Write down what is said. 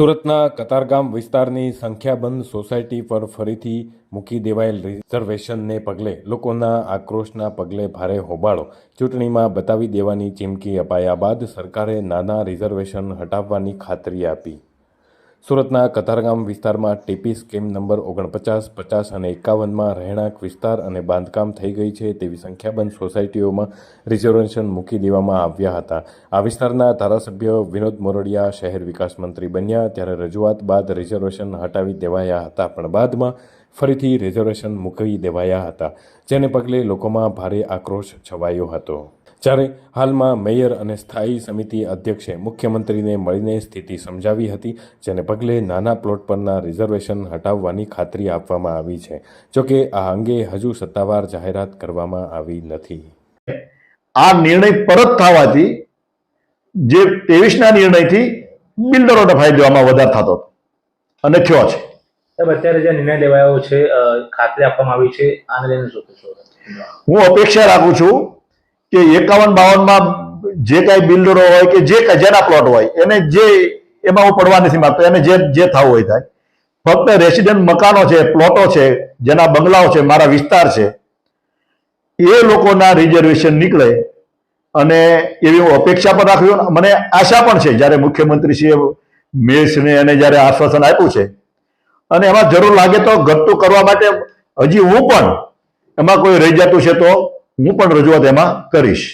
સુરતના કતારગામ વિસ્તારની સંખ્યાબંધ સોસાયટી પર ફરીથી મૂકી દેવાયેલ રિઝર્વેશનને પગલે લોકોના આક્રોશના પગલે ભારે હોબાળો. ચૂંટણીમાં બતાવી દેવાની ચીમકી અપાયા બાદ સરકારે નાના રિઝર્વેશન હટાવવાની ખાતરી આપી. સુરતના કતારગામ વિસ્તારમાં ટીપી સ્કીમ નંબર ઓગણપચાસ, પચાસ અને એકાવનમાં રહેણાંક વિસ્તાર અને બાંધકામ થઈ ગઈ છે તેવી સંખ્યાબંધ સોસાયટીઓમાં રિઝર્વેશન મૂકી દેવામાં આવ્યા હતા. આ વિસ્તારના ધારાસભ્ય વિનોદ મોરડિયા શહેર વિકાસ મંત્રી બન્યા ત્યારે રજૂઆત બાદ રિઝર્વેશન હટાવી દેવાયા હતા, પણ બાદમાં ફરીથી રિઝર્વેશન મૂકી દેવાયા હતા, જેને પગલે લોકોમાં ભારે આક્રોશ છવાયો હતો. જ્યારે હાલમાં મેયર અને સ્થાયી સમિતિ અધ્યક્ષે મુખ્યમંત્રીને મળીને સ્થિતિ સમજાવી હતી જેને પગલે નાના પ્લોટ પરના રિઝર્વેશન હટાવવાની ખાતરી આપવામાં આવી છે. જોકે આ અંગે હજુ સત્તાવાર જાહેરાત કરવામાં આવી નથી. આ નિર્ણય પરત થવાથી જે ત્રેવીસના નિર્ણયથી બિલ્ડરોને ફાયદો દેવામાં વધારે થતો અને થયો છે. અત્યારે જે નિર્ણય લેવાયો છે ખાતરી આપવામાં આવી છે આને લઈને શું હું અપેક્ષા રાખું છું કે એકાવન, બાવનમાં જે કાંઈ બિલ્ડરો હોય કે જે કાંઈ જેના પ્લોટ હોય, એને જે, એમાં હું પડવા નથી માગતો, એને જે જે થવું હોય થાય. ફક્ત રેસિડેન્ટ મકાનો છે, પ્લોટો છે, જેના બંગલાઓ છે, મારા વિસ્તાર છે, એ લોકોના રિઝર્વેશન નીકળે અને એવી હું અપેક્ષા પણ અને મને આશા પણ છે, જ્યારે મુખ્યમંત્રીશ્રીએ મેયરશ્રીને એને જ્યારે આશ્વાસન આપ્યું છે. અને એમાં જરૂર લાગે તો ઘટતું કરવા માટે હજી હું પણ એમાં કોઈ રહી જતું છે તો હું પણ રજૂઆત એમાં કરીશ.